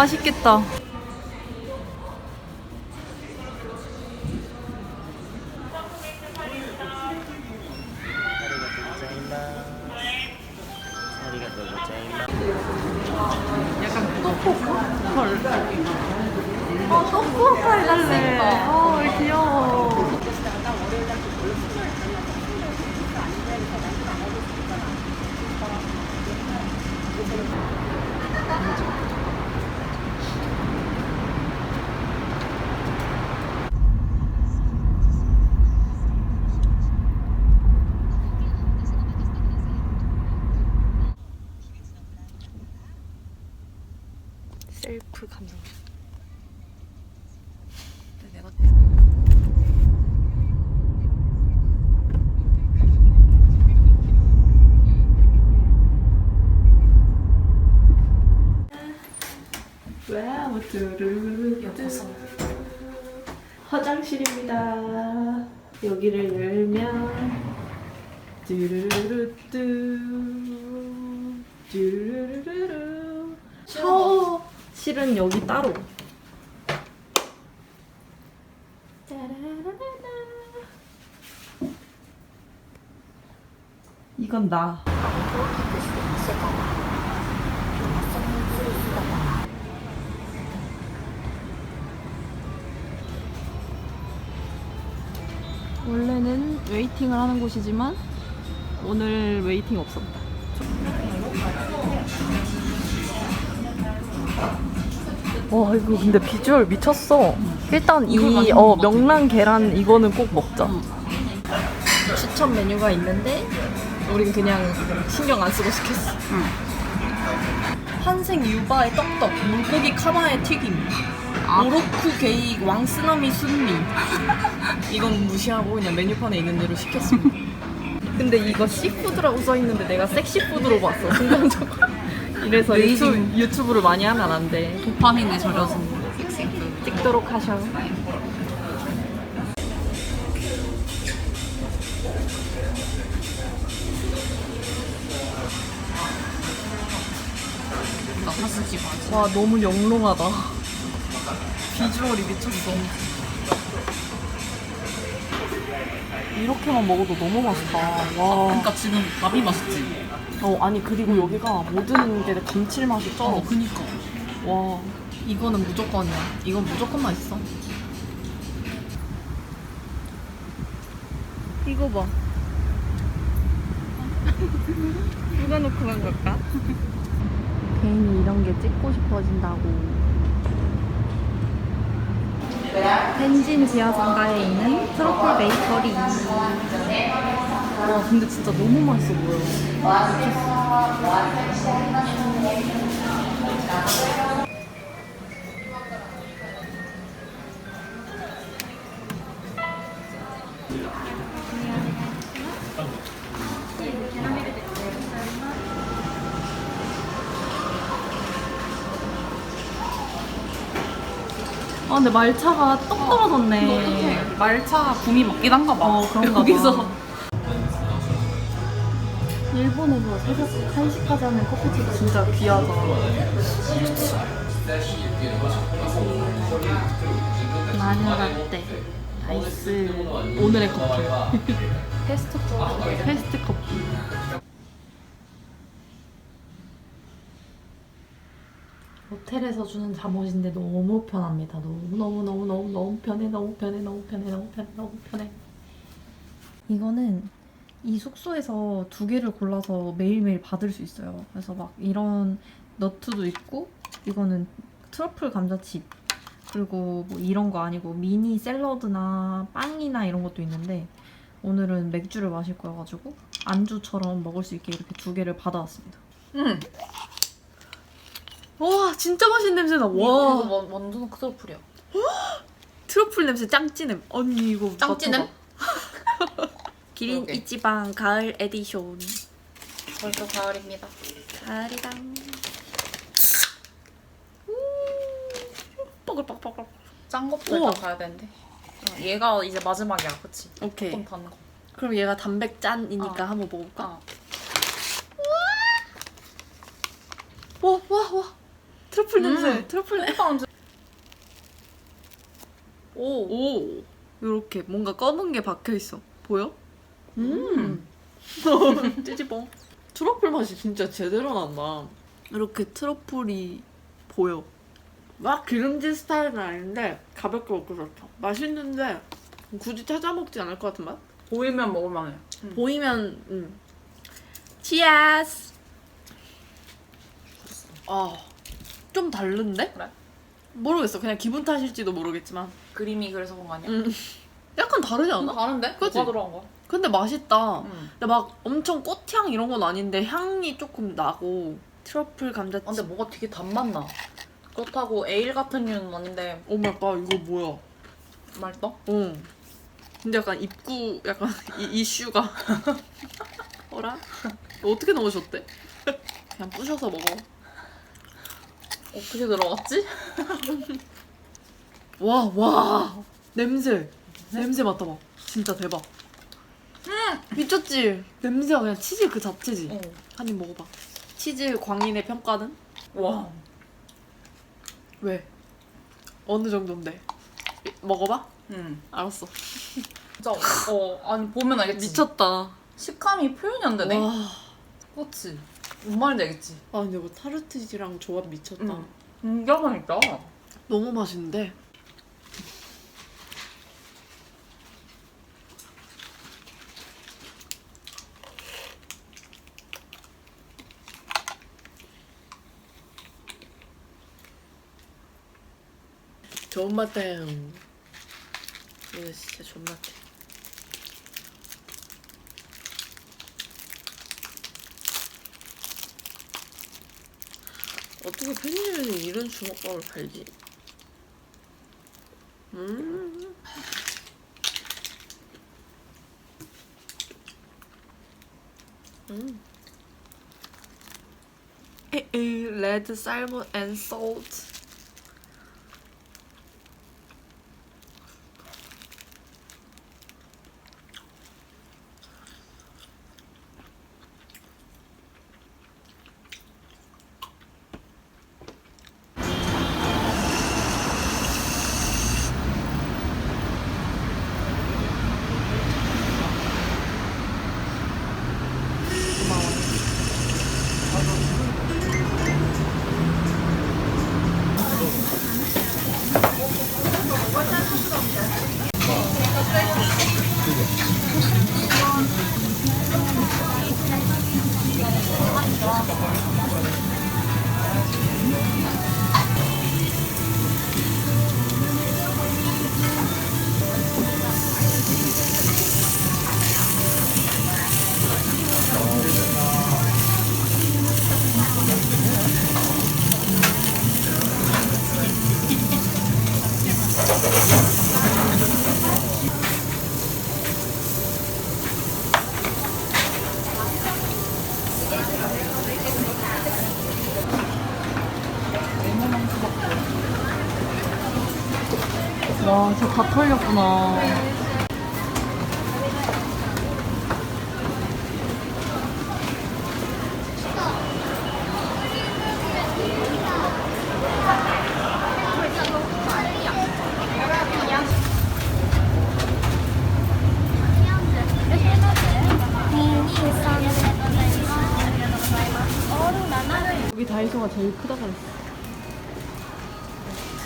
맛있겠다. 와우 뚜루루루 화장실입니다. 여기를 열면 뚜루루루 뚜 뚜루루루 샤워실은 여기 따로. 이건 나. 원래는 웨이팅을 하는 곳이지만 오늘 웨이팅 없었다. 와 이거 근데 비주얼 미쳤어. 일단 이 어, 명란 계란 이거는 꼭 먹자. 추천 메뉴가 있는데 우린 그냥 신경 안 쓰고 시켰어. 한생 유바의 떡떡, 물고기 카마의 튀김, 오로쿠 게이 왕쓰나미 순미. 이건 무시하고 그냥 메뉴판에 있는 대로 시켰습니다. 근데 이거 시푸드라고 써 있는데 내가 섹시푸드로 봤어 순간적으로. 이래서 유튜브, 유튜브를 많이 하면 안 돼. 도파민에 절여진 섹시푸드. 찍도록 하셔. 나 하수지 맞아. 와 너무 영롱하다. 비주얼이 미쳤어. 이렇게만 먹어도 너무 맛있다. 와. 그러니까 지금 밥이 맛있지. 어 아니 그리고 여기가 모든 게 감칠맛이 쩔어. 어, 그니까. 와. 이거는 무조건이야. 이건 무조건 맛있어. 이거 봐. 누가 놓고 간 걸까? 괜히 이런 게 찍고 싶어진다고. 텐진 지하 상가에 있는 트러플 베이커리. 와, 근데 진짜 너무 맛있어 보여. 아, 근데 말차가 떡 떨어졌네. 말차 붐이 먹긴 한가 봐. 어, 그런가 봐. 여기서. 일본에서 새벽 1시까지 하는 커피집이 진짜 귀하잖아. 마늘 라떼. 나이스. 오늘의 커피. 테스트 커피. 테스트 커피. 호텔에서 주는 잠옷인데 너무 편합니다. 너무 너무 너무 너무 너무 편해. 너무 편해. 너무 편해. 너무 편해. 너무 편해. 이거는 이 숙소에서 두 개를 골라서 매일매일 받을 수 있어요. 그래서 막 이런 너트도 있고 이거는 트러플 감자칩 그리고 뭐 이런 거 아니고 미니 샐러드나 빵이나 이런 것도 있는데 오늘은 맥주를 마실 거여가지고 안주처럼 먹을 수 있게 이렇게 두 개를 받아왔습니다. 응. 와 진짜 맛있는 냄새 나. 이거 와 와- 완전 크로플이야. 트러플 냄새 짱찌냄. 언니 이거 짱찌냄? 맡아봐. 기린 그러게. 이지방 가을 에디션. 벌써 가을입니다. 가을이당. 뽀글뽀글뽀글. 짠 것도 우와. 일단 가야 되는데. 어, 얘가 이제 마지막이야, 그치? 오케이. 조금 단 거. 그럼 얘가 단백 짠이니까 어. 한번 먹어볼까? 어. 와, 와, 와. 트러플 음. 냄새. 트러플 냄새. 빵. 오. 오. 이렇게 뭔가 검은 게 박혀 있어. 보여? 음. 찌찌뽕. 트러플 맛이 진짜 제대로 난다. 이렇게 트러플이 보여. 막 기름진 스타일은 아닌데 가볍게 먹고 좋다. 맛있는데 굳이 찾아 먹지 않을 것 같은 맛? 보이면 먹을만해. 보이면 음. 치아스. 아, 좀 다른데? 그래? 모르겠어. 그냥 기분 탓일지도 모르겠지만 그림이 그래서 그런 거 아니야? 음. 약간 다르지 않아? 다른데? 그치? 들어간 거야? 근데 맛있다. 응. 근데 막 엄청 꽃향 이런 건 아닌데 향이 조금 나고 트러플 감자칩. 아, 근데 뭐가 되게 단맛 나. 그렇다고 에일 같은 류는 아닌데 오 마이 갓 이거 뭐야? 맛있다. 어. 근데 약간 입구 약간 이, 이슈가 어라? 어떻게 넣으셨대? 그냥 부셔서 먹어. 어떻게 들어갔지? 와, 와. 냄새. 냄새 맡아봐. 진짜 대박. 미쳤지? 냄새가 그냥 치즈 그 자체지. 어. 한 입 먹어봐. 치즈 광인의 평가는? 와. 왜? 어느 정도인데? 먹어봐? 응. 알았어. 진짜 어 아니 보면 알겠지. 미쳤다. 식감이 표현이 안 되네. 와. 그렇지. 뭔 말인지 알겠지. 아 근데 뭐 타르트지랑 조합 미쳤다. 응. 진짜 맛있다. 너무 맛있는데. 좋은 맛이에요. 이거 진짜 좋은 맛. 어떻게 편의점에서 이런 주먹밥을 팔지? 음. 음. 레드 살몬 앤 솔트. 와, 진짜 다 털렸구나. 여기 다이소가 제일 크다고 했어.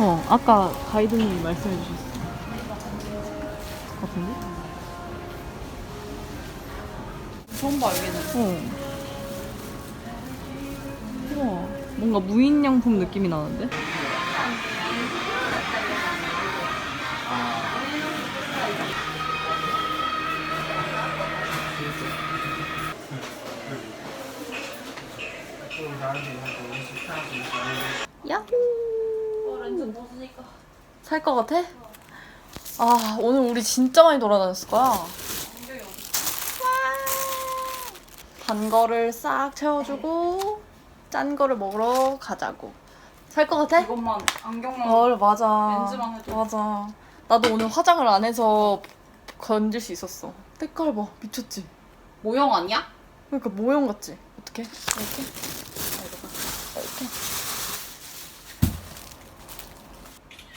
어, 아까 가이드님이 말씀해 주셨어. 같은데? 처음 봐 여기는. 어. 우와, 뭔가 무인양품 느낌이 나는데? 야호! 살 것 같아? 아, 오늘 우리 진짜 많이 돌아다녔을 거야. 단 거를 싹 채워주고, 짠 거를 먹으러 가자고. 살 것 같아? 이것만 안경만. 어, 맞아. 렌즈만 해도. 맞아. 나도 오늘 화장을 안 해서 건질 수 있었어. 색깔 봐. 미쳤지? 모형 아니야? 그러니까 모형 같지? 어떻게? 이렇게?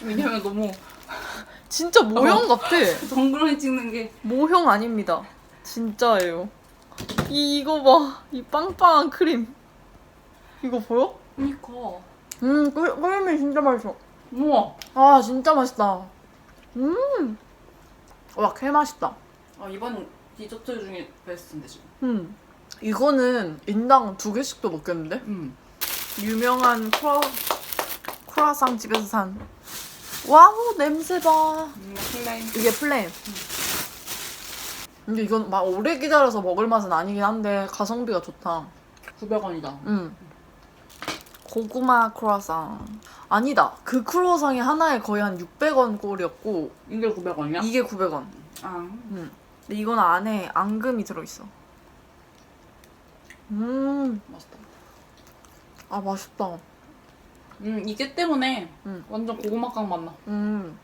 왜냐면 너무 진짜 모형 같아. 덩그러니 찍는 게 모형 아닙니다. 진짜예요. 이, 이거 봐. 이 빵빵한 크림. 이거 보여? 그니까 음, 끓- 크림이 진짜 맛있어. 우와 아, 진짜 맛있다. 음. 와, 개 맛있다. 아 이번 디저트 중에 베스트인데 지금 음. 이거는 인당 두 개씩도 먹겠는데? 음. 유명한 크라, 크라상 집에서 산. 와우, 냄새 봐. 음, 플레인 이게 플레임. 근데 이건 막 오래 기다려서 먹을 맛은 아니긴 한데 가성비가 좋다. 900원이다 음. 고구마 크루아상. 아니다. 그 크루아상이 하나에 거의 한 600원 꼴이었고 이게 900원이야? 이게 900원. 아 음. 근데 이건 안에 앙금이 들어있어. 음. 맛있다 아 맛있다. 음 이게 때문에 음. 완전 고구마 깡 맛나 음.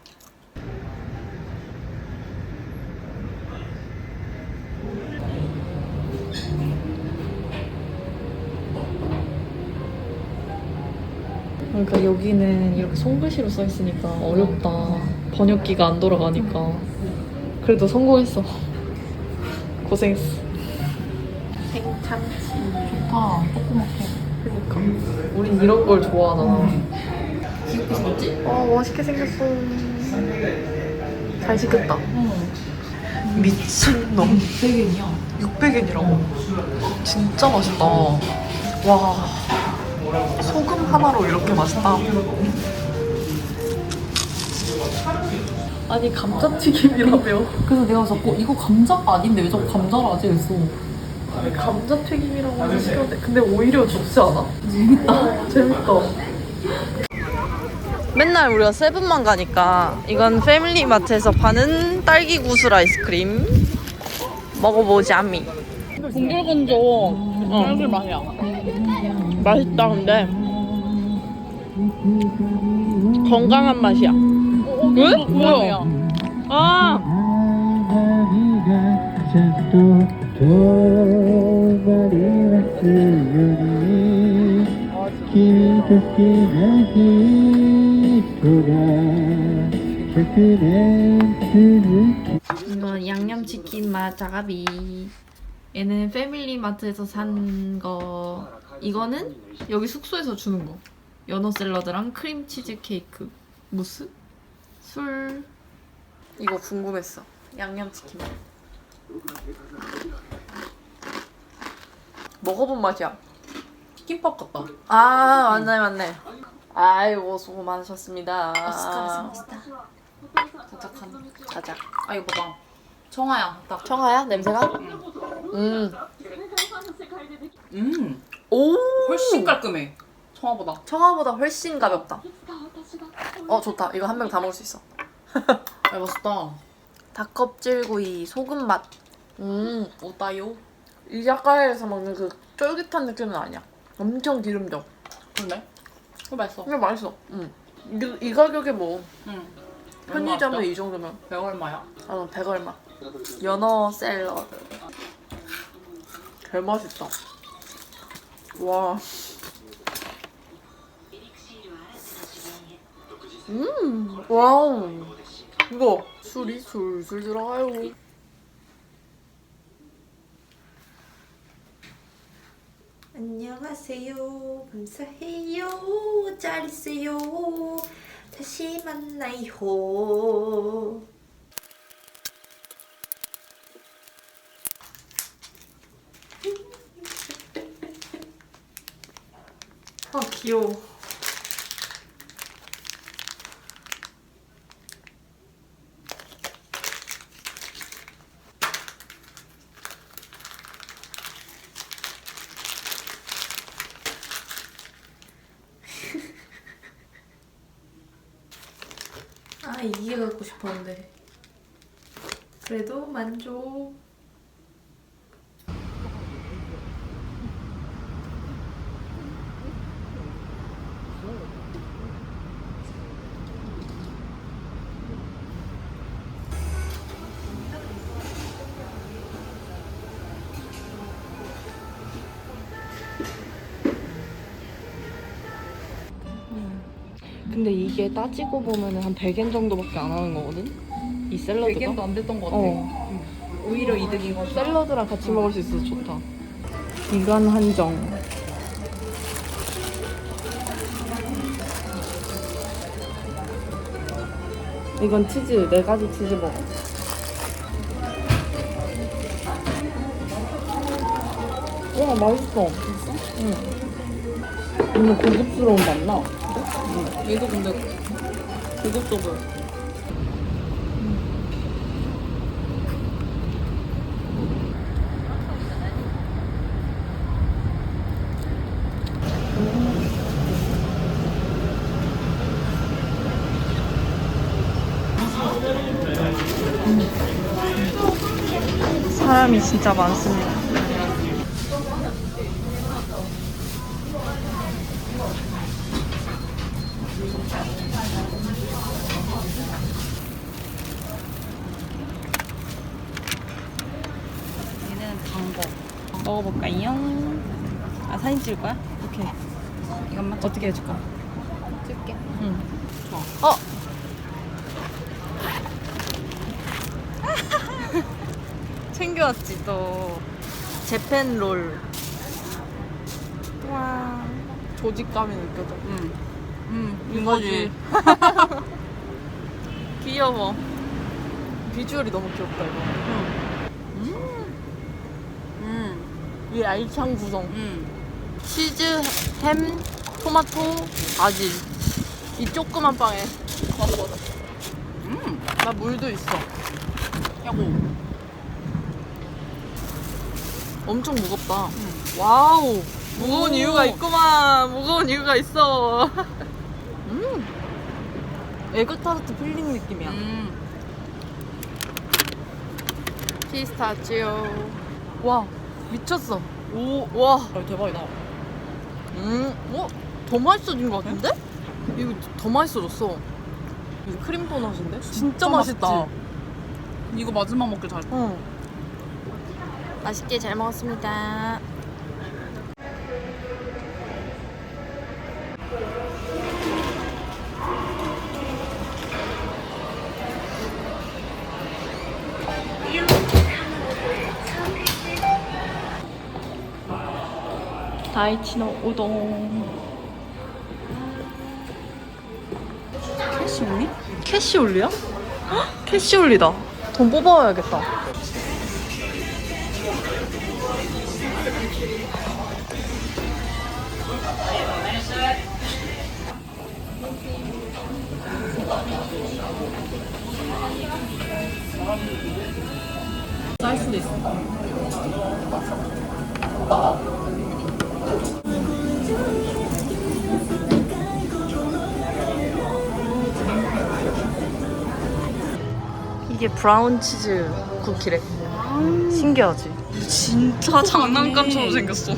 그러니까 여기는 이렇게 손글씨로 써 있으니까 어렵다. 번역기가 안 돌아가니까. 그래도 성공했어. 고생했어. 생참치. 좋다. 그러니까. 우린 이런 걸 좋아하잖아. 귀엽게 생겼지? 어 멋있게 생겼어. 잘 시켰다. 미친놈. 100엔이야 600엔이라고? 진짜 맛있다. 와. 소금 하나로 이렇게 맛있다. 아니 감자튀김이라며. 그래서 내가 자꾸 이거 감자가 아닌데 왜 자꾸 감자를 하지 그랬어 아니 감자튀김이라고 해서 시켰는데 근데 오히려 좋지 않아? 재밌다. 재밌다. 맨날 우리가 세븐만 가니까 이건 패밀리 마트에서 파는 딸기 구슬 아이스크림 먹어보자미. 동글건조 딸기 맛이야 맛있다 근데 건강한 맛이야. 왜? 뭐야? 아 ちゃんと遠まりますように君と好きな人が100年続く 이건 양념치킨 맛 자가비. 얘는 패밀리마트에서 산 거. 이거는 여기 숙소에서 주는 거. 연어 샐러드랑 크림 치즈 케이크. 무스? 술. 이거 궁금했어. 양념치킨. 먹어본 맛이야. 치킨밥 같다 아 맞네 맞네. 아이고 수고 많으셨습니다. 자작한 자작. 아 이거 봐봐 청아야 딱 청아야 냄새가? 음. 음, 오. 훨씬 깔끔해 청아보다 청아보다 훨씬 가볍다. 어 좋다. 이거 한명다 먹을 수 있어. 아 맛있다 닭껍질구이 소금 맛. 음. 오따요 이자카야에서 먹는 그 쫄깃한 느낌은 아니야. 엄청 기름져. 그러네 이거 맛있어 근데 맛있어. 음. 이, 이 가격에 뭐 응 편의점에 이 정도면 100 얼마야? 아, 100 얼마. 연어 샐러드. 개 맛있다. 와. 음, 와우. 이거 술이 술술 들어가요. 안녕하세요. 감사해요. 잘 있어요. 다시 만나요. 아 귀여워. 아 이게 갖고 싶었는데. 그래도 만족 근데 이게 따지고 보면 한 100엔 정도밖에 안 하는 거거든? 이 샐러드가? 100엔도 안 됐던 것 같아. 어. 오히려 이득이거든. 샐러드랑 같이 먹을 수 있어서 좋다. 이건 한정. 이건 치즈, 네 가지 치즈 먹어. 와, 맛있어. 진짜? 응. 근데 고급스러운 맛 나. 얘도 근데 고급져서. 사람이 진짜 많습니다. 얘는 단거. 먹어볼까요? 아 사진 찍을 거야? 오케이. 이것만 어떻게 해줄까? 찍게. 응. 좋아. 어. 챙겨왔지 또. 재팬 롤. 와. 조직감이 느껴져. 응. 응. 이거지. 귀여워. 비주얼이 너무 귀엽다 이거. 응. 이 알찬 구성. 응. 치즈, 햄, 토마토, 바질. 이 조그만 빵에. 응. 나 물도 있어. 야고. 엄청 무겁다. 응. 와우. 무거운 오. 이유가 있구만. 무거운 이유가 있어. 음. 에그타르트 필링 느낌이야. 음. 피스타치오. 와, 미쳤어. 오, 와. 아, 대박이다. 음, 어? 더 맛있어진 것 같은데? 이거 더 맛있어졌어. 이거 크림 도넛인데? 진짜 맛있다. 맛있지? 이거 마지막 먹길 잘. 응. 맛있게 잘 먹었습니다. 다이치노 우동. 캐시올리? 캐시올리야? 헉, 캐시올리다. 돈 뽑아와야겠다. 쌀 수도 있어. 이게 브라운 치즈 쿠키래. 신기하지? 진짜 장난감처럼 생겼어.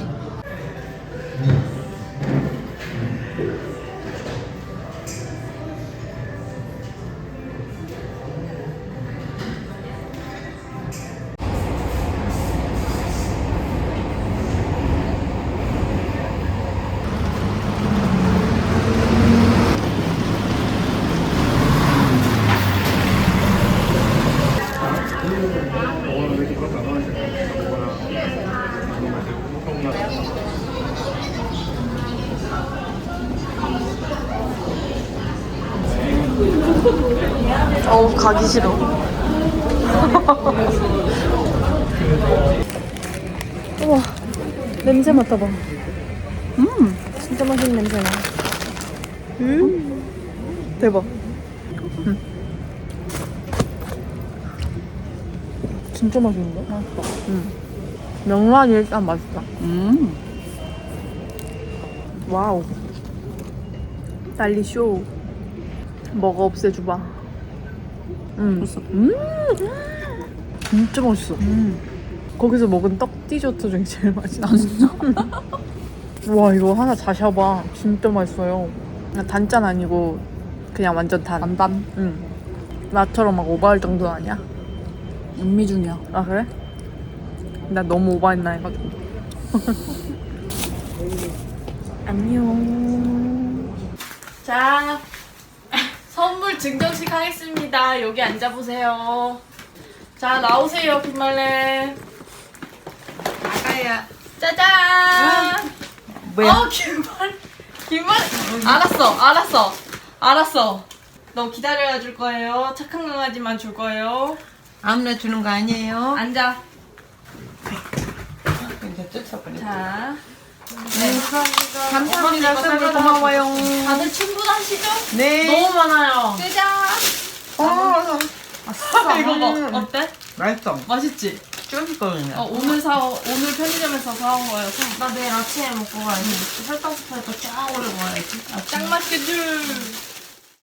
가기 싫어. 우와 냄새 맡아봐. 음 진짜 맛있는 냄새 나. 음 대박. 음. 진짜 맛있는데? 맛있다. 음. 명란이 일단 맛있다. 음. 와우. 딸리 쇼. 먹어 없애줘봐. 음. 음. 진짜 맛있어. 거기서 먹은 떡 디저트 중에 제일 맛있어. 아, 진짜? 와, 이거 하나 자셔봐. 진짜 맛있어요. 그냥 단짠 아니고, 그냥 완전 단. 단단. 응. 나처럼 막 오버할 정도는 아니야? 음미 중이야. 아, 그래? 나 너무 오버했나 해가지고. 안녕. 자, 선물 증정식 하겠습니다. 여기 앉아보세요. 자, 나오세요, 김말래. 나가야. 짜잔! 뭐야? 어, 김말, 김말. 알았어, 알았어, 알았어. 너 기다려야 줄 거예요. 착한 강아지만 줄 거예요. 아무나 주는 거 아니에요? 앉아. 이제 쫓아버려. 자, 감사합니다. 엄마 선물 고마워요. 다들 충분하시죠? 네. 너무 많아요. 짜잔. 어, 아, 이거 봐. 어때? 맛있어. 맛있지? 쫄깃거리네. 어, 오늘 사 오늘 편의점에서 사온 거여서 나 내일 아침에 먹고 가야지. 설탕 스프레드 쫙 올려 먹어야지. 짱 맛있게 줄.